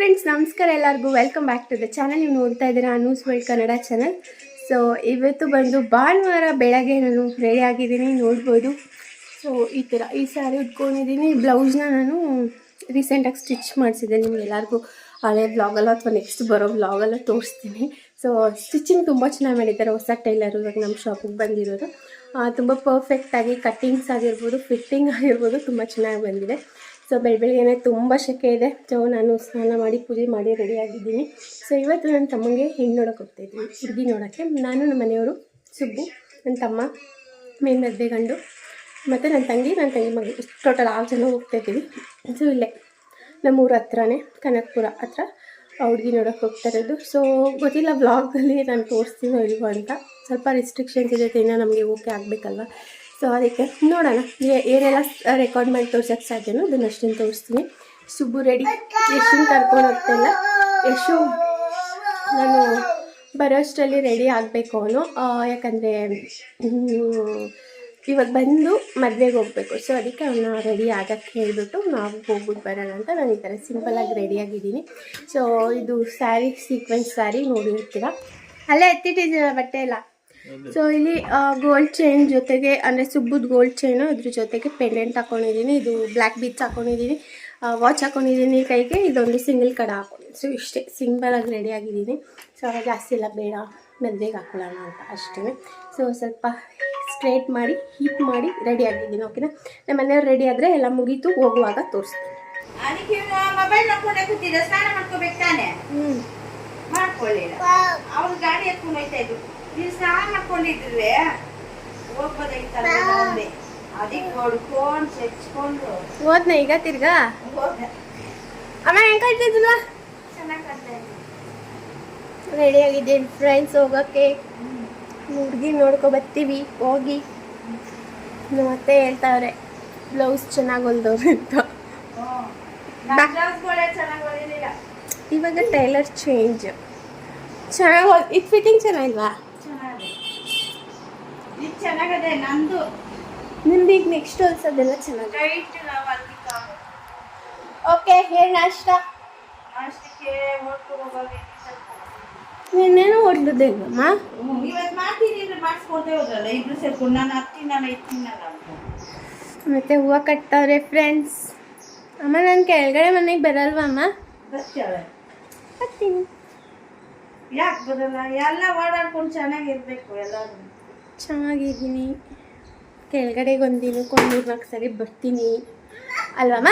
Friends ನಮಸ್ಕಾರ ಎಲ್ಲರಿಗೂ. Welcome back to the channel ನೀವು ನೋಡ್ತಾ ಇದ್ದೀರಾ news world Kannada channel so ಇವತ್ತು ಬಂದು ಭಾನುವಾರ ಬೆಳಗ್ಗೆ ನಾನು ರೆಡಿ ಆಗಿದ್ದೀನಿ, ನೋಡ್ಬೋದು. ಸೊ ಈ ಥರ ಈ ಸ್ಯಾರಿ ಉಟ್ಕೊಂಡಿದ್ದೀನಿ. ಬ್ಲೌಸ್ನ ನಾನು ರೀಸೆಂಟಾಗಿ ಸ್ಟಿಚ್ ಮಾಡಿಸಿದ್ದೆ ನಿಮ್ಗೆ ಎಲ್ಲರಿಗೂ. ಹಳೆ ವ್ಲಾಗಲ್ಲ ಅಥವಾ ನೆಕ್ಸ್ಟ್ ಬರೋ ವ್ಲಾಗಲ್ಲ ತೋರಿಸ್ತೀನಿ. ಸೊ ಸ್ಟಿಚಿಂಗ್ ತುಂಬ ಚೆನ್ನಾಗಿ ಮಾಡಿದ್ದಾರೆ ಹೊಸ ಟೈಲರ್ ಇವಾಗ ನಮ್ಮ ಶಾಪಿಗೆ ಬಂದಿರೋದು ತುಂಬ ಪರ್ಫೆಕ್ಟಾಗಿ ಕಟ್ಟಿಂಗ್ಸ್ ಆಗಿರ್ಬೋದು ಫಿಟ್ಟಿಂಗ್ ಆಗಿರ್ಬೋದು ತುಂಬ ಚೆನ್ನಾಗಿ ಬಂದಿದೆ. ಸೊ ಬೆಳ ಬೆಳಗ್ಗೆನೆ ತುಂಬ ಶೆಕೆ ಇದೆ. ಸೊ ನಾನು ಸ್ನಾನ ಮಾಡಿ ಪೂಜೆ ಮಾಡಿ ರೆಡಿ ಆಗಿದ್ದೀನಿ. ಸೊ ಇವತ್ತು ನನ್ನ ತಮ್ಮಂಗೆ ಹೆಣ್ಣು ನೋಡೋಕೆ ಹೋಗ್ತಾಯಿದ್ದೀನಿ ಹುಡುಗಿ ನೋಡೋಕ್ಕೆ. ನಾನು ನಮ್ಮ ಮನೆಯವರು ಸುಬ್ಬು, ನನ್ನ ತಮ್ಮ ಮೇನ್ ಮದುವೆ ಗಂಡು, ಮತ್ತು ನನ್ನ ತಂಗಿ ನನ್ನ ತಂಗಿ ಮಗು. ಟೋಟಲ್ ಆರು ಜನ ಹೋಗ್ತಾಯಿದ್ದೀವಿ ಸೊ ಇಲ್ಲೇ ನಮ್ಮೂರ ಹತ್ರನೇ, ಕನಕಪುರ ಹತ್ರ ಹುಡುಗಿ ನೋಡೋಕೆ ಹೋಗ್ತಾ ಇರೋದು. ಸೊ ಗೊತ್ತಿಲ್ಲ ಬ್ಲಾಗಲ್ಲಿ ನಾನು ತೋರಿಸ್ತೀನೋ ಇಲ್ವೋ ಅಂತ. ಸ್ವಲ್ಪ ರಿಸ್ಟ್ರಿಕ್ಷನ್ಸ್ ಇದೆ, ಇನ್ನು ನಮಗೆ ಓಕೆ ಆಗಬೇಕಲ್ವ? ಸೊ ಅದಕ್ಕೆ ನೋಡೋಣ. ಏನೆಲ್ಲ ರೆಕಾರ್ಡ್ ಮಾಡಿ ತೋರ್ಸೋಕ್ಕೆ ಸಾಧ್ಯನೋ ಅದನ್ನ ಅಷ್ಟನ್ನು ತೋರಿಸ್ತೀನಿ. ಸುಬ್ಬು ರೆಡಿ ಯಶುನ್ ಕರ್ಕೊಂಡು ಹೋಗ್ತಾಯಿಲ್ಲ ಯಶು, ನಾನು ಬರೋಷ್ಟರಲ್ಲಿ ರೆಡಿ ಆಗಬೇಕು ಅವನು. ಯಾಕಂದರೆ ಇವಾಗ ಬಂದು ಮದುವೆಗೆ ಹೋಗಬೇಕು. ಸೊ ಅದಕ್ಕೆ ಅವನ್ನ ರೆಡಿ ಆಗಕ್ಕೆ ಹೇಳಿಬಿಟ್ಟು ನಾವು ಹೋಗ್ಬಿಟ್ಟು ಬರೋಣ ಅಂತ ನಾನು ಈ ಥರ ಸಿಂಪಲಾಗಿ ರೆಡಿಯಾಗಿದ್ದೀನಿ ಸೊ ಇದು ಸ್ಯಾರಿ ಸೀಕ್ವೆನ್ಸ್ ಸ್ಯಾರಿ ನೋಡಿರ್ತೀರ ಅಲ್ಲೇ ಎತ್ತಿಟ್ಟಿದ್ದೀರ ಬಟ್ಟೆ ಎಲ್ಲ? ಸೊ ಇಲ್ಲಿ ಗೋಲ್ಡ್ ಚೈನ್ ಜೊತೆಗೆ ಅಂದರೆ ಸುಬ್ಬದ ಗೋಲ್ಡ್ ಚೈನು ಅದ್ರ ಜೊತೆಗೆ ಪೆಂಡೆಂಟ್ ಹಾಕೊಂಡಿದ್ದೀನಿ. ಇದು ಬ್ಲ್ಯಾಕ್ ಬೀಚ್ ಹಾಕೊಂಡಿದ್ದೀನಿ. ವಾಚ್ ಹಾಕೊಂಡಿದ್ದೀನಿ ಕೈಗೆ. ಇದೊಂದು ಸಿಂಗಲ್ ಕಡ ಹಾಕೊಂಡಿದ್ದೀನಿ. ಸೊ ಇಷ್ಟೇ. ಸಿಂಪಲಾಗಿ ರೆಡಿ ಆಗಿದ್ದೀನಿ. ಸೊ ಜಾಸ್ತಿ ಎಲ್ಲ ಬೇಡ. ಮದುವೆಗೆ ಹಾಕೊಳ್ಳೋಣ ಅಂತ ಅಷ್ಟೇ. ಸೊ ಸ್ವಲ್ಪ ಸ್ಟ್ರೇಟ್ ಮಾಡಿ ಹೀಟ್ ಮಾಡಿ ರೆಡಿ ಆಗಿದ್ದೀನಿ ಓಕೆನಾ ನಮ್ಮ ಮನೆಯವ್ರು ರೆಡಿ ಆದರೆ ಎಲ್ಲ ಮುಗೀತು. ಹೋಗುವಾಗ ತೋರಿಸ್ತೀನಿ. ಅದಕ್ಕೆ ಮೊಬೈಲ್ ನೋಡ್ಕೊಂಡೆ ಕೂತಿದ್ದ. ಸ್ನಾನ ಮಾಡ್ಕೋಬೇಕು ತಾನೆ? ಹ್ಞೂ ಮಾಡ್ಕೊಳ್ಳಿಲ್ಲ. ಅವ್ರ ಗಾಡಿ ಎತ್ಕೊಂಡು ಹೋಯ್ತಾ ಇದ್ರು ನೀನು ಸ್ನಾನ ಮಾಡ್ಕೊಂಡಿದ್ರೆ ಹೋಗ್ಬೋದಾಗಿತ್ತಲ್ಲ ಒಂದೇ ಅದಕ್ಕೆ ಹೊಡ್ಕೊಂಡು ಸೆಚ್ಕೊಂಡು ಹೋದ್ನ ಈಗ ತಿರ್ಗಾ? ಅಮ್ಮ ಆಮೇಲೆ ಹೆಂಗೆ ಕಾಯ್ತಿದ್ದಿಲ್ಲ ಚೆನ್ನಾಗಿ ಕಾಣ್ತಾ ರೆಡಿ ಆಗಿದ್ದೀನಿ ಫ್ರೆಂಡ್ಸ್ ಹೋಗೋಕ್ಕೆ ಹುಡುಗಿ ನೋಡ್ಕೊ ಬರ್ತೀವಿ ಹೋಗಿ. ಮತ್ತೆ ಹೇಳ್ತಾವ್ರೆ ಬ್ಲೌಸ್ ಚೆನ್ನಾಗಿ ಹೊಲ್ದವ್ರು ಅಂತ. ಇವಾಗ ಟೈಲರ್ ಚೇಂಜ್ ಚೆನ್ನಾಗಿ ಇದು ಫಿಟ್ಟಿಂಗ್ ಚೆನ್ನಾಗಿಲ್ವಾ? ಇದು ಚೆನ್ನಾಗದೆ ನಂದು. ನಿಮ್ದು ಈಗ ನೆಕ್ಸ್ಟ್ ಹೊಲ್ಸೋದೆಲ್ಲ ಚೆನ್ನಾಗಿ ರೈಟ್ ಓಕೆ ಹೇಳಿ ನಾಷ್ಟ. ಅಷ್ಟಕ್ಕೆ ಓದ್ಕೊಂಡು ಹೋಗೋದು ನಿನ್ನೇನು ಹೊಡ್ಲುದೇ ಇಲ್ವಮ್ಮ ಇವತ್ತು ಮಾಡ್ತೀನಿ ಅಂದ್ರೆ ಮಾಡಿಸ್ಕೊಡ್ತೇ ಹೋದ್ರಲ್ಲ ಇಬ್ರು ಸೇರ್ಕೊಂಡು ನಾನು ಹತ್ತಿನಲ್ಲ ಇತ್ತಿನಲ್ಲ ಅಂತ. ಮತ್ತೆ ಹೂವು ಕಟ್ತಾವ್ರೆ ಫ್ರೆಂಡ್ಸ್ ಅಮ್ಮ ನಾನು ಕೆಳಗಡೆ ಮನೆಗೆ ಬರಲ್ವಾ ಅಮ್ಮ? ಬರ್ತಾಳೆ ಬರ್ತೀನಿ. ಯಾಕೆ ಬರಲ್ಲ? ಎಲ್ಲ ಓಡಾಡ್ಕೊಂಡು ಚೆನ್ನಾಗಿರ್ಬೇಕು ಎಲ್ಲರೂ ಚೆನ್ನಾಗಿದ್ದೀನಿ. ಕೆಳಗಡೆಗೆ ಒಂದಿನೂ ದಿನಕ್ಕೆ ನಾಲ್ಕು ಸರಿ ಬರ್ತೀನಿ. ಅಲ್ವಮ್ಮ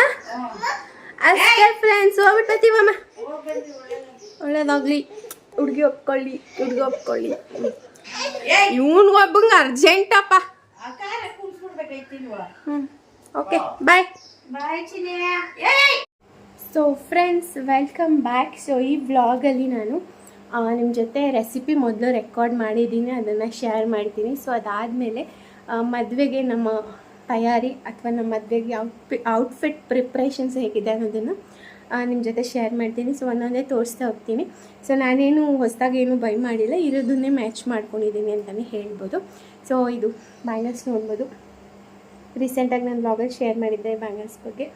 ಅಷ್ಟೇ ಫ್ರೆಂಡ್ಸ್ ಹೋಗ್ಬಿಟ್ಟು ಬರ್ತೀವಮ್ಮ ಒಳ್ಳೇದಾಗ್ಲಿ. ಹುಡುಗಿ ಒಪ್ಕೊಳ್ಳಿ ಹುಡುಗಿ ಒಪ್ಕೊಳ್ಳಿ. ಇವನ್ಗೆ ಒಬ್ಬಂಗೆ ಅರ್ಜೆಂಟಪ್ಪ ಹ್ಞೂ okay bye so friends welcome back so ಈ ವ್ಲಾಗಲ್ಲಿ ನಾನು ನಿಮ್ಮ ಜೊತೆ ರೆಸಿಪಿ ಮೊದಲು ರೆಕಾರ್ಡ್ ಮಾಡಿದ್ದೀನಿ, ಅದನ್ನು ಶೇರ್ ಮಾಡ್ತೀನಿ. ಸೊ ಅದಾದಮೇಲೆ ಮದುವೆಗೆ ನಮ್ಮ ತಯಾರಿ ಅಥವಾ ನಮ್ಮ ಮದುವೆಗೆ ಔಟ್ಫಿ ಔಟ್ಫಿಟ್ ಪ್ರಿಪ್ರೇಷನ್ಸ್ ಹೇಗಿದೆ ಅನ್ನೋದನ್ನು ನಿಮ್ಮ ಜೊತೆ ಶೇರ್ ಮಾಡ್ತೀನಿ. ಸೊ ಒಂದೊಂದೇ ತೋರಿಸ್ತಾ ಹೋಗ್ತೀನಿ. ಸೊ ನಾನೇನು ಹೊಸ್ದಾಗಿ ಏನು ಬೈ ಮಾಡಿಲ್ಲ. ಇರೋದನ್ನೇ ಮ್ಯಾಚ್ ಮಾಡ್ಕೊಂಡಿದ್ದೀನಿ ಅಂತಲೇ ಹೇಳ್ಬೋದು. ಸೊ ಇದು ಬ್ಯಾಂಗಲ್ಸ್ ನೋಡ್ಬೋದು. ರೀಸೆಂಟಾಗಿ ನಾನು ಬ್ಲಾಗಲ್ಲಿ ಶೇರ್ ಮಾಡಿದ್ದೆ ಬ್ಯಾಂಗಲ್ಸ್ ಬಗ್ಗೆ.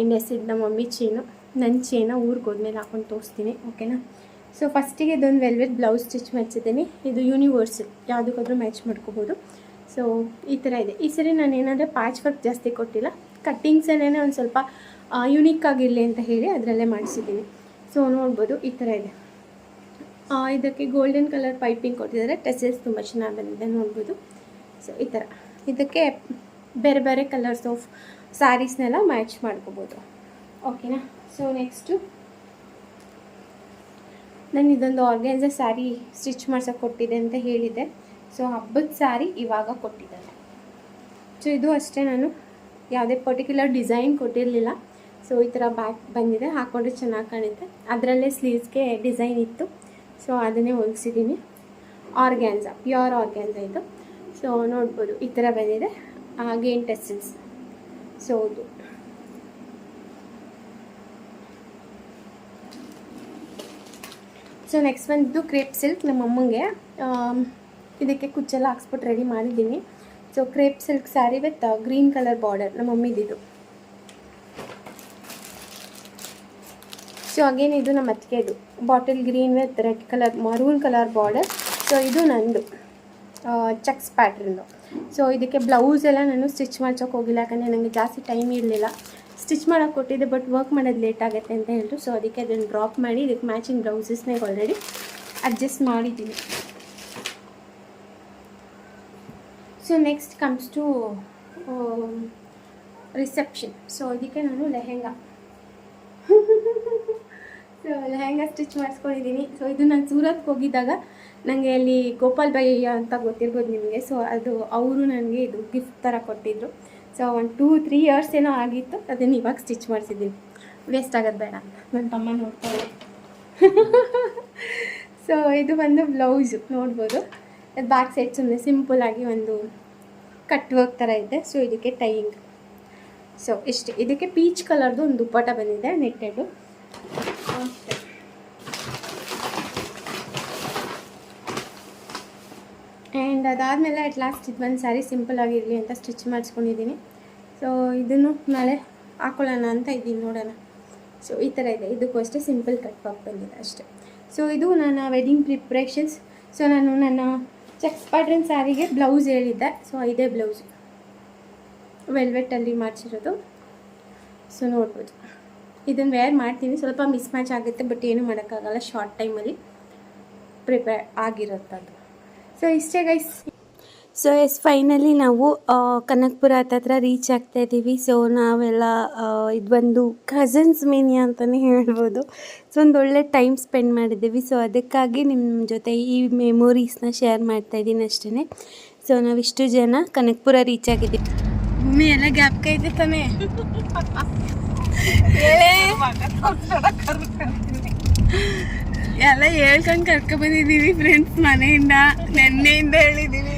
ಎಂಡ್ ಎಸ್ ನಮ್ಮ ಮಮ್ಮಿ ಚೇನು. ನನ್ನ ಚೇನ ಊರಿಗೆ ಹೋದ್ಮೇಲೆ ಹಾಕೊಂಡು ತೋರಿಸ್ತೀನಿ ಓಕೆನಾ ಸೊ ಫಸ್ಟಿಗೆ ಇದೊಂದು ವೆಲ್ವೆಟ್ ಬ್ಲೌಸ್ ಸ್ಟಿಚ್ ಮಾಡಿಸಿದ್ದೀನಿ. ಇದು ಯೂನಿವರ್ಸಲ್ ಯಾವುದಕ್ಕಾದ್ರೂ ಮ್ಯಾಚ್ ಮಾಡ್ಕೋಬೋದು. ಸೊ ಈ ಥರ ಇದೆ. ಈ ಸರಿ ನಾನು ಏನಂದರೆ ಪ್ಯಾಚ್ ವರ್ಕ್ ಜಾಸ್ತಿ ಕೊಟ್ಟಿಲ್ಲ. ಕಟ್ಟಿಂಗ್ಸಲ್ಲೇ ಒಂದು ಸ್ವಲ್ಪ ಯುನೀಕ್ ಆಗಿರಲಿ ಅಂತ ಹೇಳಿ ಅದರಲ್ಲೇ ಮಾಡಿಸಿದ್ದೀನಿ. ಸೊ ನೋಡ್ಬೋದು, ಈ ಥರ ಇದೆ. ಇದಕ್ಕೆ ಗೋಲ್ಡನ್ ಕಲರ್ ಪೈಪಿಂಗ್ ಕೊಟ್ಟಿದ್ದಾರೆ. ಟೆಸಲ್ಸ್ ತುಂಬ ಚೆನ್ನಾಗಿ ಬಂದಿದೆ, ನೋಡ್ಬೋದು. ಸೊ ಈ ಥರ ಇದಕ್ಕೆ ಬೇರೆ ಬೇರೆ ಕಲರ್ಸ್ ಆಫ್ ಸ್ಯಾರೀಸ್ನೆಲ್ಲ ಮ್ಯಾಚ್ ಮಾಡ್ಕೋಬೋದು. ಓಕೆನಾ ಸೊ ನೆಕ್ಸ್ಟು ನಾನು ಇದೊಂದು ಆರ್ಗ್ಯಾನ್ಸ ಸ್ಯಾರಿ ಸ್ಟಿಚ್ ಮಾಡ್ಸೋಕೆ ಕೊಟ್ಟಿದ್ದೆ ಅಂತ ಹೇಳಿದ್ದೆ. ಸೊ ಹಬ್ಬದ ಸ್ಯಾರಿ ಇವಾಗ ಕೊಟ್ಟಿದ್ದಾರೆ. ಸೊ ಇದು ಅಷ್ಟೇ ನಾನು ಯಾವುದೇ ಪರ್ಟಿಕ್ಯುಲರ್ ಡಿಸೈನ್ ಕೊಟ್ಟಿರಲಿಲ್ಲ. ಸೊ ಈ ಥರ ಬ್ಯಾಕ್ ಬಂದಿದೆ. ಹಾಕ್ಕೊಂಡ್ರೆ ಚೆನ್ನಾಗಿ ಕಾಣುತ್ತೆ. ಅದರಲ್ಲೇ ಸ್ಲೀವ್ಸ್ಗೆ ಡಿಸೈನ್ ಇತ್ತು. ಸೊ ಅದನ್ನೇ ಹೊಲಿಸಿದ್ದೀನಿ. ಆರ್ಗ್ಯಾನ್ಸ ಪ್ಯೂರ್ ಆರ್ಗ್ಯಾನ್ಸ ಇದು. ಸೊ ನೋಡ್ಬೋದು. ಈ ಥರ ಬಂದಿದೆ. ಹಾಗೆ ಟೆಸ್ಟಲ್ಸ್ ಸೊ ಇದು. ಸೊ ನೆಕ್ಸ್ಟ್ ಬಂದು ಕ್ರೇಪ್ ಸಿಲ್ಕ್ ನಮ್ಮ ಅಮ್ಮಂಗೆ. ಇದಕ್ಕೆ ಕುಚ್ಚೆಲ್ಲ ಹಾಕ್ಸ್ಬಿಟ್ಟು ರೆಡಿ ಮಾಡಿದ್ದೀನಿ. So crepe silk sari with green colour border ನಮ್ಮ ಮಮ್ಮಿದಿದು ಸೊ ಸೊ ಅಗೇನ್ ಇದು ನಮ್ಮ ಅತ್ತಿಗೆದು bottle green with red colour maroon colour border so ಇದು ನಂದು. ಚೆಕ್ಸ್ ಪ್ಯಾಟ್ರನ್ನು ಸೊ ಇದಕ್ಕೆ ಬ್ಲೌಸ್ ಎಲ್ಲ ನಾನು ಸ್ಟಿಚ್ ಮಾಡ್ಸೋಕೆ ಹೋಗಿಲ್ಲ, ಯಾಕಂದರೆ ನನಗೆ ಜಾಸ್ತಿ ಟೈಮ್ ಇರಲಿಲ್ಲ. ಸ್ಟಿಚ್ ಮಾಡೋಕೆ ಕೊಟ್ಟಿದ್ದೆ ಬಟ್ ವರ್ಕ್ ಮಾಡೋದು ಲೇಟ್ ಆಗುತ್ತೆ ಅಂತ ಹೇಳಿದ್ರು. ಸೊ ಅದಕ್ಕೆ ಅದನ್ನು ಡ್ರಾಪ್ ಮಾಡಿ ಇದಕ್ಕೆ ಮ್ಯಾಚಿಂಗ್ ಬ್ಲೌಸಸ್ನೇ ಆಲ್ರೆಡಿ ಅಡ್ಜಸ್ಟ್ ಮಾಡಿದ್ದೀನಿ. So next comes to reception so ಅದಕ್ಕೆ ನಾನು ಲೆಹೆಂಗಾ. ಸೊ ಲೆಹೆಂಗಾ ಸ್ಟಿಚ್ ಮಾಡಿಸ್ಕೊಂಡಿದ್ದೀನಿ. ಸೊ ಇದು ನಾನು ಸೂರತ್ಗೆ ಹೋಗಿದ್ದಾಗ ನನಗೆ ಅಲ್ಲಿ ಗೋಪಾಲ್ ಭಯ್ಯ ಅಂತ ಗೊತ್ತಿರ್ಬೋದು ನಿಮಗೆ. ಸೊ ಅದು ಅವರು ನನಗೆ ಇದು ಗಿಫ್ಟ್ ಥರ ಕೊಟ್ಟಿದ್ರು. ಸೊ ಒಂದು ಟೂ ತ್ರೀ ಇಯರ್ಸ್ ಏನೋ ಆಗಿತ್ತು, ಅದನ್ನು ಇವಾಗ ಸ್ಟಿಚ್ ಮಾಡಿಸಿದ್ದೀನಿ. ವೇಸ್ಟ್ ಆಗೋದು ಬೇಡ ನನ್ನ ತಮ್ಮ ನೋಡ್ತಾರೆ ಸೊ ಇದು ಒಂದು ಬ್ಲೌಸು ನೋಡ್ಬೋದು. ಅದು ಬ್ಯಾಕ್ ಸೈಡ್ ಸುಮ್ಮನೆ ಸಿಂಪಲಾಗಿ ಒಂದು ಕಟ್ ವರ್ಕ್ ಥರ ಇದೆ. ಸೊ ಇದಕ್ಕೆ ಟೈಯಿಂಗ್ ಸೊ ಇಷ್ಟೇ. ಇದಕ್ಕೆ ಪೀಚ್ ಕಲರ್ದು ಒಂದು ದುಪ್ಪಟ ಬಂದಿದೆ ನೆಟ್ಟೆಡು ಆ್ಯಂಡ್ ಅದಾದಮೇಲೆ ಅಟ್ ಲಾಸ್ಟ್ ಇದು ಒಂದು ಸ್ಯಾರಿ ಸಿಂಪಲ್ ಆಗಿರಲಿ ಅಂತ ಸ್ಟಿಚ್ ಮಾಡಿಸ್ಕೊಂಡಿದ್ದೀನಿ ಸೊ ಇದನ್ನು ನಾಳೆ ಹಾಕೊಳ್ಳೋಣ ಅಂತ ಇದ್ದೀನಿ ನೋಡೋಣ. ಸೊ ಈ ಥರ ಇದೆ. ಇದಕ್ಕೂ ಅಷ್ಟೇ ಸಿಂಪಲ್ ಕಟ್ ಪಾಕ್ ಬಂದಿದೆ ಅಷ್ಟೇ. ಸೊ ಇದು ನನ್ನ ವೆಡ್ಡಿಂಗ್ ಪ್ರಿಪ್ರೇಷನ್ಸ್ ಸೊ ನಾನು ನನ್ನ ಚೆಕ್ಸ್ ಪ್ಯಾಟ್ರನ್ ಸ್ಯಾರಿಗೆ ಬ್ಲೌಸ್ ಹೇಳಿದ್ದೆ. ಸೊ ಇದೇ ಬ್ಲೌಸ್ ವೆಲ್ವೆಟಲ್ಲಿ ಮಾಡಿಸಿರೋದು. ಸೊ ನೋಡ್ಬೋದು. ಇದನ್ನು ವೇರ್ ಮಾಡ್ತೀನಿ. ಸ್ವಲ್ಪ ಮಿಸ್ ಮ್ಯಾಚ್ ಆಗುತ್ತೆ ಬಟ್ ಏನು ಮಾಡೋಕ್ಕಾಗಲ್ಲ. ಶಾರ್ಟ್ ಟೈಮಲ್ಲಿ ಪ್ರಿಪೇರ್ ಆಗಿರುತ್ತದು ಸೊ ಇಷ್ಟೇ ಗೈಸ್ ಸೊ ಎಸ್ ಫೈನಲಿ ನಾವು ಕನಕ್ಪುರ ಹತ್ತತ್ರ ರೀಚ್ ಆಗ್ತಾ ಇದ್ದೀವಿ. ಸೊ ನಾವೆಲ್ಲ ಇದು ಬಂದು ಕಝನ್ಸ್ ಮೀನಿಯಾ ಅಂತಲೇ ಹೇಳ್ಬೋದು. ಸೊ ಒಂದು ಒಳ್ಳೆ ಟೈಮ್ ಸ್ಪೆಂಡ್ ಮಾಡಿದ್ದೀವಿ. ಸೊ ಅದಕ್ಕಾಗಿ ನಿಮ್ಮ ಜೊತೆ ಈ ಮೆಮೊರೀಸ್ನ ಶೇರ್ ಮಾಡ್ತಾ ಇದ್ದೀನಿ ಅಷ್ಟೇ ಸೊ ನಾವಿಷ್ಟು ಜನ ಕನಕಪುರ ರೀಚ್ ಆಗಿದ್ದೀವಿ. ಭೂಮಿ ಎಲ್ಲ ಗ್ಯಾಪ್ ಕೈದೆ ತಾನೇ? ಎಲ್ಲ ಹೇಳ್ಕೊಂಡು ಕರ್ಕೊ ಬಂದಿದ್ದೀವಿ ಫ್ರೆಂಡ್ಸ್ ಮನೆಯಿಂದ ನೆನ್ನೆಯಿಂದ ಹೇಳಿದ್ದೀವಿ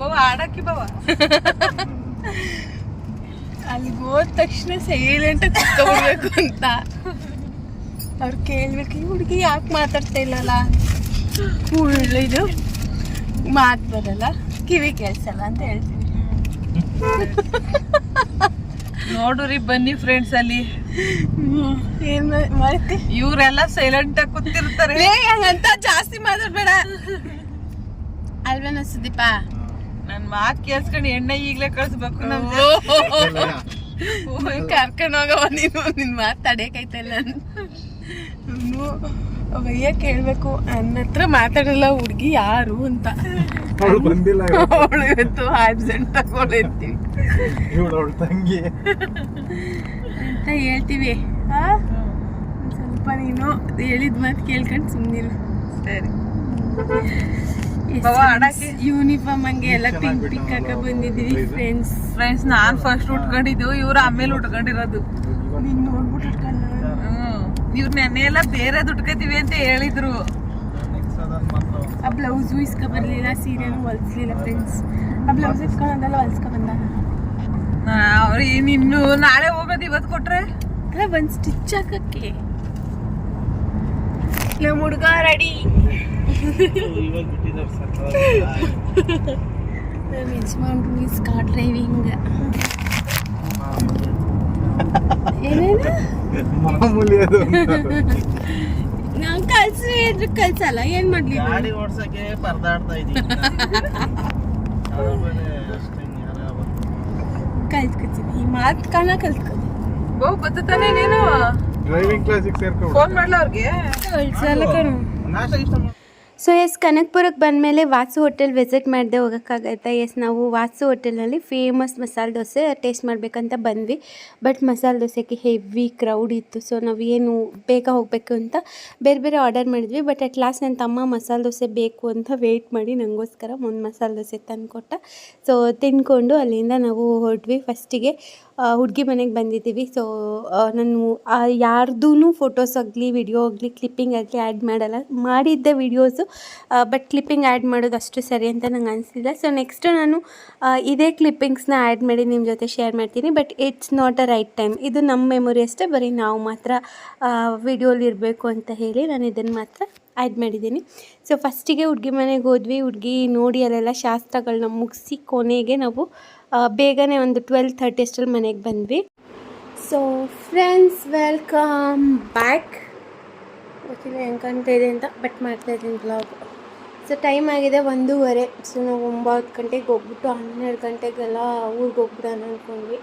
ಬವ ಆಡಕ್ಕೆ ಬವ ಅಲ್ಲಿಗೆ ಹೋದ ತಕ್ಷಣ ಸೈಲೆಂಟ್ ಕುತ್ಕೊಬಿಡ್ಬೇಕು ಅಂತ. ಅವ್ರು ಕೇಳ್ಬೇಕು ಈ ಹುಡುಗಿ ಯಾಕೆ ಮಾತಾಡ್ತಾ ಇಲ್ಲಲ್ಲ? ಇದು ಮಾತು ಬರಲ್ಲ ಕಿವಿ ಕೇಳಿಸಲ್ಲ ಅಂತ ಹೇಳ್ತೀವಿ. ನೋಡ್ರಿ ಬನ್ನಿ ಫ್ರೆಂಡ್ಸ್ ಅಲ್ಲಿ. ಏನ್ ಮಾಡ್ತಿ ಇವ್ರೆಲ್ಲ ಸೈಲೆಂಟ್ ಆಗಿ ಕೂತಿರ್ತಾರೆ. ಹಂಗಂತ ಜಾಸ್ತಿ ಮಾತಾಡ್ಬೇಡ. ಅಲ್ವೇನ ಸುದೀಪ? ನನ್ ಮಾತ್ ಕೇಳ್ಸ್ಕೊಂಡು ಎಣ್ಣೆ ಈಗ್ಲೇ ಕಳ್ಸ್ಬೇಕು ನಮ್ಗೆ ಕರ್ಕೊಂಡು ಹೋಗವ ನೀನು. ನಿನ್ ಮಾತು ತಡೆಯಕೈತಲ್ಲ ಅವಯ್ಯ ಕೇಳ್ಬೇಕು ನನ್ನ ಹತ್ರ ಮಾತಾಡಲ್ಲ ಹುಡುಗಿ ಯಾರು? ಅಂತ. ಅವಳು ಬಂದಿಲ್ಲ ಅವಳು ಇವತ್ತು ಆಬ್ಸೆಂಟ್ ತಗೊಂಡಿರ್ತೀವಿ ಇವಳು ಅವಳು ತಂಗಿ. ಅಂತ ಹೇಳ್ತೀವಿ? ಸ್ವಲ್ಪ ನೀನು ಹೇಳಿದ ಮಾತು ಕೇಳ್ಕೊಂಡು ಸುಮ್ಮನಿರು ಸರಿ? ಯೂನಿಫಾರ್ಮ್ ಹಂಗೆ ಎಲ್ಲ ಪಿಂಕ್ ಪಿಂಕ್ ಹಾಕ ಬಂದಿದೀವಿ ಬಂದಿದ್ದೀವಿ ಫ್ರೆಂಡ್ಸ್ ಫ್ರೆಂಡ್ಸ್ ನಾನ್ ಫಸ್ಟ್ ಉಟ್ಕೊಂಡಿದ್ದು ಇವ್ರು ಆಮೇಲೆ ಉಟ್ಕೊಂಡಿರೋದು. ನೀನ್ ನೋಡ್ಬಿಟ್ಟು ಇಟ್ಕೊಂಡ ಹ್ಮ್. ಇವ್ರು ನೆನ್ನೆ ಎಲ್ಲ ಬೇರೆ ಉಟ್ಕೋತೀವಿ ಅಂತ ಹೇಳಿದ್ರು. ಆ ಬ್ಲೌಸು ಇಸ್ಕೊ ಬರ್ಲಿಲ್ಲ ಸೀರೆನೂ ಹೊಲ್ಸ್ಲಿಲ್ಲ ಫ್ರೆಂಡ್ಸ್ ಆ ಬ್ಲೌಸ್ ಇಸ್ಕೊಂಡಲ್ಲ ಹೊಲ್ಸ್ಕೊ ಬಂದ. ಅವ್ರು ಇನ್ನು ನಾಳೆ ಹೋಗೋದು ಇವತ್ತು ಕೊಟ್ರೆ? ಅಲ್ಲ ಒಂದು ಸ್ಟಿಚ್ ಹಾಕಕ್ಕೆ. ನಮ್ಮ ಹುಡುಗ ರೆಡಿ ನಮ್ಮ ಯಜಮಾನ್ರು ಇಸ್ ಕಾರ್ ಡ್ರೈವಿಂಗ್ ಏನೇನು? ಮಾಮೂಲಿ ಅದು. ಕಲ್ಸಿ ಇದ್ರೆ ಕಲ್ಸಲ್ಲ ಏನ್ ಮಾಡ್ಲಿ? ಗಾಡಿ ಓಡ್ಸಕ್ಕೆ ಪರದಾಡ್ತಾ ಇದ್ದೀನಿ ಕಲ್ತ್ಕೊತೀನಿ ಈ ಮಾತ್ ಕಾಣ ಕಲ್ತ್ಕೊತೀನಿ ಬತ್ತಾನೆ ನೀನು. ಡ್ರೈವಿಂಗ್ ಕ್ಲಾಸಿಗೆ ಸೇರ್ಕೊಂಡು ಫೋನ್ ಮಾಡ್ಲ ಅವ್ರಿಗೆ? ಕಳ್ಸಲ್ಲ ಕಣು. ಇಷ್ಟ. ಸೊ ಎಸ್ ಕನಕ್ಪುರಕ್ಕೆ ಬಂದಮೇಲೆ ವಾಸು ಹೋಟೆಲ್ ವಿಸಿಟ್ ಮಾಡದೆ ಹೋಗೋಕ್ಕಾಗತ್ತಾ? ಎಸ್ ನಾವು ವಾಸು ಹೋಟೆಲ್ನಲ್ಲಿ ಫೇಮಸ್ ಮಸಾಲೆ ದೋಸೆ ಟೇಸ್ಟ್ ಮಾಡಬೇಕಂತ ಬಂದ್ವಿ. ಬಟ್ ಮಸಾಲೆ ದೋಸೆಗೆ ಹೆವಿ ಕ್ರೌಡ್ ಇತ್ತು. ಸೊ ನಾವು ಏನು ಬೇಗ ಹೋಗಬೇಕು ಅಂತ ಬೇರೆ ಬೇರೆ ಆರ್ಡರ್ ಮಾಡಿದ್ವಿ. ಬಟ್ ಅಟ್ ಲಾಸ್ಟ್ ನನ್ನ ತಮ್ಮ ಮಸಾಲೆ ದೋಸೆ ಬೇಕು ಅಂತ ವೆಯ್ಟ್ ಮಾಡಿ ನನಗೋಸ್ಕರ ಒಂದು ಮಸಾಲೆ ದೋಸೆ ತಂದುಕೊಟ್ಟ. ಸೊ ತಿನ್ಕೊಂಡು ಅಲ್ಲಿಂದ ನಾವು ಹೊರಟ್ವಿ. ಫಸ್ಟಿಗೆ ಹುಡುಗಿ ಮನೆಗೆ ಬಂದಿದ್ದೀವಿ. ಸೊ ನಾನು ಯಾರ್ದೂ ಫೋಟೋಸ್ ಆಗಲಿ ವಿಡಿಯೋ ಆಗಲಿ ಕ್ಲಿಪ್ಪಿಂಗ್ ಆಗಲಿ ಆ್ಯಡ್ ಮಾಡಲ್ಲ. ಮಾಡಿದ್ದೆ ವಿಡಿಯೋಸು ಬಟ್ ಕ್ಲಿಪ್ಪಿಂಗ್ ಆ್ಯಡ್ ಮಾಡೋದು ಅಷ್ಟು ಸರಿ ಅಂತ ನಂಗೆ ಅನಿಸಿಲ್ಲ. ಸೊ ನೆಕ್ಸ್ಟು ನಾನು ಇದೇ ಕ್ಲಿಪ್ಪಿಂಗ್ಸ್ನ ಆ್ಯಡ್ ಮಾಡಿ ನಿಮ್ಮ ಜೊತೆ ಶೇರ್ ಮಾಡ್ತೀನಿ. But it's not a right time ಇದು ನಮ್ಮ ಮೆಮೊರಿ ಅಷ್ಟೇ, ಬರೀ ನಾವು ಮಾತ್ರ ವಿಡಿಯೋಲಿ ಇರಬೇಕು ಅಂತ ಹೇಳಿ ನಾನು ಇದನ್ನು ಮಾತ್ರ ಆ್ಯಡ್ ಮಾಡಿದ್ದೀನಿ. ಸೊ ಫಸ್ಟಿಗೆ ಹುಡುಗಿ ಮನೆಗೆ ಹೋದ್ವಿ. ಹುಡುಗಿ ನೋಡಿ ಅಲ್ಲೆಲ್ಲ ಶಾಸ್ತ್ರಗಳನ್ನ ಮುಗಿಸಿ ಕೊನೆಗೆ ನಾವು ಬೇಗನೆ ಒಂದು ಟ್ವೆಲ್ ಥರ್ಟಿ ಅಷ್ಟರಲ್ಲಿ ಮನೆಗೆ ಬಂದ್ವಿ. ಸೊ ಫ್ರೆಂಡ್ಸ್ ವೆಲ್ಕಮ್ ಬ್ಯಾಕ್ ಗೊತ್ತಿಲ್ಲ ಹೆಂಗೆ ಕಾಣ್ತಾ ಇದೆ ಅಂತ ಬಟ್ ಮಾಡ್ತಾ ಇದ್ದೀನಿ ಬ್ಲಾಗ್ ಸೊ ಟೈಮ್ ಆಗಿದೆ ಒಂದೂವರೆ. ಸೊ ನಾವು ಒಂಬತ್ತು ಗಂಟೆಗೆ ಹೋಗ್ಬಿಟ್ಟು ಹನ್ನೆರಡು ಗಂಟೆಗೆಲ್ಲ ಊರಿಗೆ ಹೋಗ್ಬಿಡೋಣ ಅಂದ್ಕೊಂಡ್ವಿ.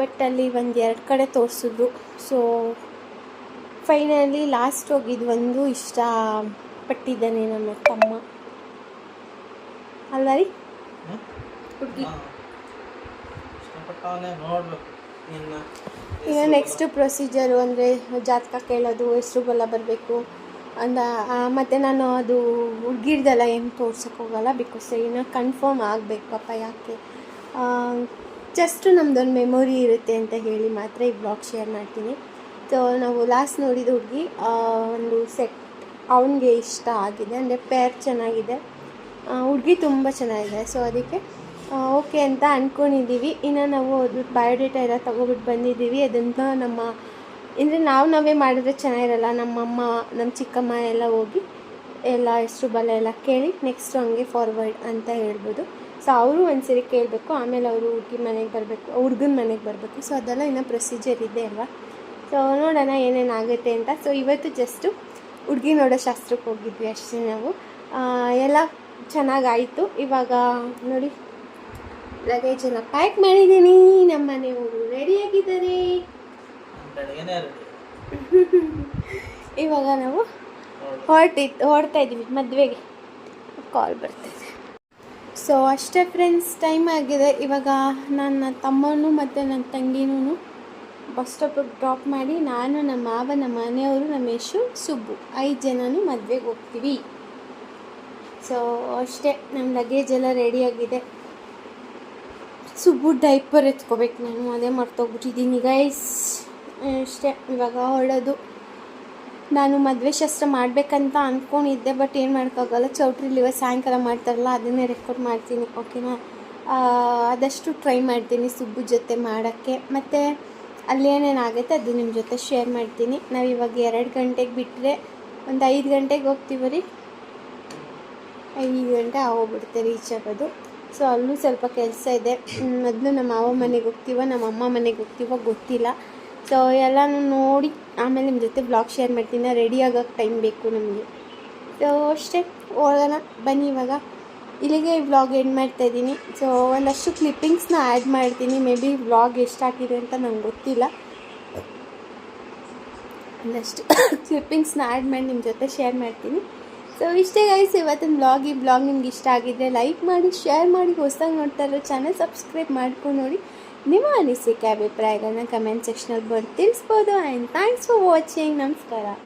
ಬಟ್ ಅಲ್ಲಿ ಒಂದು ಎರಡು ಕಡೆ ತೋರಿಸಿದ್ರು. ಸೊ ಫೈನಲಿ ಲಾಸ್ಟ್ ಹೋಗಿದ್ದು ಒಂದು ಇಷ್ಟ ಪಟ್ಟಿದ್ದಾನೆ ನನ್ನ ತಮ್ಮ. ಅಲ್ಲ ರೀ? ಹುಡುಗಿ. ನೋಡ್ಬೇಕು. ಈಗ ನೆಕ್ಸ್ಟ್ ಪ್ರೊಸೀಜರು ಅಂದರೆ ಜಾತಕ ಕೇಳೋದು ಹೆಸ್ರು ಬಲ ಬರಬೇಕು ಅಂದ ಮತ್ತು ನಾನು ಅದು ಹುಡ್ಗಿರ್ದೆಲ್ಲ ಏನು ತೋರ್ಸೋಕೆ ಹೋಗಲ್ಲ ಬಿಕಾಸ್ ಏನೋ ಕನ್ಫರ್ಮ್ ಆಗಬೇಕು ಪಾಪ ಯಾಕೆ. ಜಸ್ಟ್ ನಮ್ದೊಂದು ಮೆಮೊರಿ ಇರುತ್ತೆ ಅಂತ ಹೇಳಿ ಮಾತ್ರ ಈ ಬ್ಲಾಗ್ ಶೇರ್ ಮಾಡ್ತೀನಿ. ಸೊ ನಾವು ಲಾಸ್ಟ್ ನೋಡಿದ ಹುಡುಗಿ ಒಂದು ಸೆಟ್ ಅವನಿಗೆ ಇಷ್ಟ ಆಗಿದೆ, ಅಂದರೆ ಪೇರ್ ಚೆನ್ನಾಗಿದೆ. ಹುಡುಗಿ ತುಂಬ ಚೆನ್ನಾಗಿದೆ. ಸೊ ಅದಕ್ಕೆ ಓಕೆ ಅಂತ ಅಂದ್ಕೊಂಡಿದ್ದೀವಿ ಇನ್ನು ನಾವು ಅದು ಬಯೋಡೇಟಾ ಎಲ್ಲ ತೊಗೊಬಿಟ್ಟು ಬಂದಿದ್ದೀವಿ. ಅದನ್ನು ನಮ್ಮ, ಅಂದರೆ ನಾವು ನಾವೇ ಮಾಡಿದ್ರೆ ಚೆನ್ನಾಗಿರಲ್ಲ. ನಮ್ಮಮ್ಮ ನಮ್ಮ ಚಿಕ್ಕಮ್ಮ ಎಲ್ಲ ಹೋಗಿ ಎಲ್ಲ ಹೆಸರು ಬಲ ಎಲ್ಲ ಕೇಳಿ ನೆಕ್ಸ್ಟು ಹಂಗೆ ಫಾರ್ವರ್ಡ್ ಅಂತ ಹೇಳ್ಬೋದು. ಸೊ ಅವರು ಒಂದ್ಸರಿ ಕೇಳಬೇಕು. ಆಮೇಲೆ ಅವರು ಹುಡುಗಿ ಮನೆಗೆ ಬರಬೇಕು, ಹುಡುಗನ ಮನೆಗೆ ಬರಬೇಕು. ಸೊ ಅದೆಲ್ಲ ಇನ್ನೂ ಪ್ರೊಸೀಜರ್ ಇದೆ ಅಲ್ವಾ? ಸೊ ನೋಡೋಣ ಏನೇನು ಆಗುತ್ತೆ ಅಂತ. ಸೊ ಇವತ್ತು ಜಸ್ಟು ಹುಡುಗಿ ನೋಡೋ ಶಾಸ್ತ್ರಕ್ಕೆ ಹೋಗಿದ್ವಿ ಅಷ್ಟೇ ನಾವು. ಎಲ್ಲ ಚೆನ್ನಾಗಾಯಿತು ಇವಾಗ ನೋಡಿ. ಲಗೇಜ್ ಎಲ್ಲ ಪ್ಯಾಕ್ ಮಾಡಿದ್ದೀನಿ. ನಮ್ಮ ಮನೆಯವರು ರೆಡಿಯಾಗಿದ್ದಾರೆ ಇವಾಗ ನಾವು ಹೊರಟಿತ್ತು ಹೊರಡ್ತಾ ಇದ್ದೀವಿ ಮದುವೆಗೆ. ಕಾಲ್ ಬರ್ತಿದೆ ಸೊ ಅಷ್ಟೇ ಫ್ರೆಂಡ್ಸ್ ಟೈಮ್ ಆಗಿದೆ. ಇವಾಗ ನನ್ನ ತಮ್ಮನೂ ಮತ್ತು ನನ್ನ ತಂಗಿನೂ ಬಸ್ ಸ್ಟಾಪಿಗೆ ಡ್ರಾಪ್ ಮಾಡಿ ನಾನು ನಮ್ಮ ಮಾವ ನಮ್ಮ ಮನೆಯವರು ನಮ್ಮ ಯಶು ಸುಬ್ಬು ಐದು ಜನನೂ ಮದುವೆಗೆ ಹೋಗ್ತೀವಿ. ಸೊ ಅಷ್ಟೇ. ನಮ್ಮ ಲಗೇಜ್ ಎಲ್ಲ ರೆಡಿಯಾಗಿದೆ ಸುಬ್ಬು ಡೈಪರ್ ಎತ್ಕೋಬೇಕು ನಾನು, ಅದೇ ಮರ್ತೋಗ್ಬಿಟ್ಟಿದ್ದೀನಿ ಗೈಸ್ ಅಷ್ಟೇ. ಇವಾಗ ಹೊಳೋದು ನಾನು ಮದುವೆ ಶಾಸ್ತ್ರ ಮಾಡಬೇಕಂತ ಅಂದ್ಕೊಂಡಿದ್ದೆ ಬಟ್ ಏನು ಮಾಡೋಕ್ಕಾಗಲ್ಲ. ಚೌಟ್ರಿಲಿ ಇವಾಗ ಸಾಯಂಕಾಲ ಮಾಡ್ತಾರಲ್ಲ, ಅದನ್ನೇ ರೆಕಾರ್ಡ್ ಮಾಡ್ತೀನಿ ಓಕೆನಾ ಆದಷ್ಟು ಟ್ರೈ ಮಾಡ್ತೀನಿ ಸುಬ್ಬು ಜೊತೆ ಮಾಡೋಕ್ಕೆ. ಮತ್ತು ಅಲ್ಲಿ ಏನೇನಾಗುತ್ತೆ ಅದು ನಿಮ್ಮ ಜೊತೆ ಶೇರ್ ಮಾಡ್ತೀನಿ. ನಾವು ಇವಾಗ ಎರಡು ಗಂಟೆಗೆ ಬಿಟ್ಟರೆ ಒಂದು ಐದು ಗಂಟೆಗೆ ಹೋಗ್ತೀವಿ ರೀ? ಐದು ಗಂಟೆ ಆಗೋಗ್ಬಿಡುತ್ತೆ ರೀಚ್ ಆಗೋದು ಸೊ ಅಲ್ಲೂ ಸ್ವಲ್ಪ ಕೆಲಸ ಇದೆ. ಮೊದಲು ನಮ್ಮ ಮಾವ ಮನೆಗೆ ಹೋಗ್ತೀವ, ನಮ್ಮ ಅಮ್ಮ ಮನೆಗೆ ಹೋಗ್ತೀವೋ ಗೊತ್ತಿಲ್ಲ. ಸೊ ಎಲ್ಲನೂ ನೋಡಿ, ಆಮೇಲೆ ನಿಮ್ಮ ಜೊತೆ ಬ್ಲಾಗ್ ಶೇರ್ ಮಾಡ್ತೀನಿ. ರೆಡಿ ಆಗೋಕ್ಕೆ ಟೈಮ್ ಬೇಕು ನಮಗೆ. ಸೊ ಅಷ್ಟೇ. ಹೋಗೋಣ, ಬನ್ನಿ ಇವಾಗ. ಇಲ್ಲಿಗೆ ವ್ಲಾಗ್ ಎಂಡ್ ಮಾಡ್ತಾ ಇದ್ದೀನಿ. ಸೊ ಒಂದಷ್ಟು ಕ್ಲಿಪ್ಪಿಂಗ್ಸ್ನ ಆ್ಯಡ್ ಮಾಡ್ತೀನಿ. ಮೇ ಬಿ ವ್ಲಾಗ್ ಎಷ್ಟು ಹಾಕಿದೆ ಅಂತ ನಂಗೆ ಗೊತ್ತಿಲ್ಲ. ಒಂದಷ್ಟು ಕ್ಲಿಪ್ಪಿಂಗ್ಸ್ನ ಆ್ಯಡ್ ಮಾಡಿ ನಿಮ್ಮ ಜೊತೆ ಶೇರ್ ಮಾಡ್ತೀನಿ. ಸೊ ಇಷ್ಟೇ ಗೈಸ್ ಇವತ್ತಿನ ಬ್ಲಾಗ್ ಈ ಬ್ಲಾಗ್ ನಿಮ್ಗೆ ಇಷ್ಟ ಆಗಿದ್ರೆ ಲೈಕ್ ಮಾಡಿ ಶೇರ್ ಮಾಡಿ, ಹೊಸದಾಗಿ ನೋಡ್ತಾ ಇರೋ ಚಾನಲ್ ಸಬ್ಸ್ಕ್ರೈಬ್ ಮಾಡ್ಕೊಂಡು ನೋಡಿ. ನಿಮ್ಮ ಅನಿಸಿಕೆ ಅಭಿಪ್ರಾಯಗಳನ್ನ ಕಮೆಂಟ್ ಸೆಕ್ಷನಲ್ಲಿ ಬರ್ದು ತಿಳಿಸ್ಬೋದು. ಆ್ಯಂಡ್ ಥ್ಯಾಂಕ್ಸ್ ಫಾರ್ ವಾಚಿಂಗ್ ನಮಸ್ಕಾರ.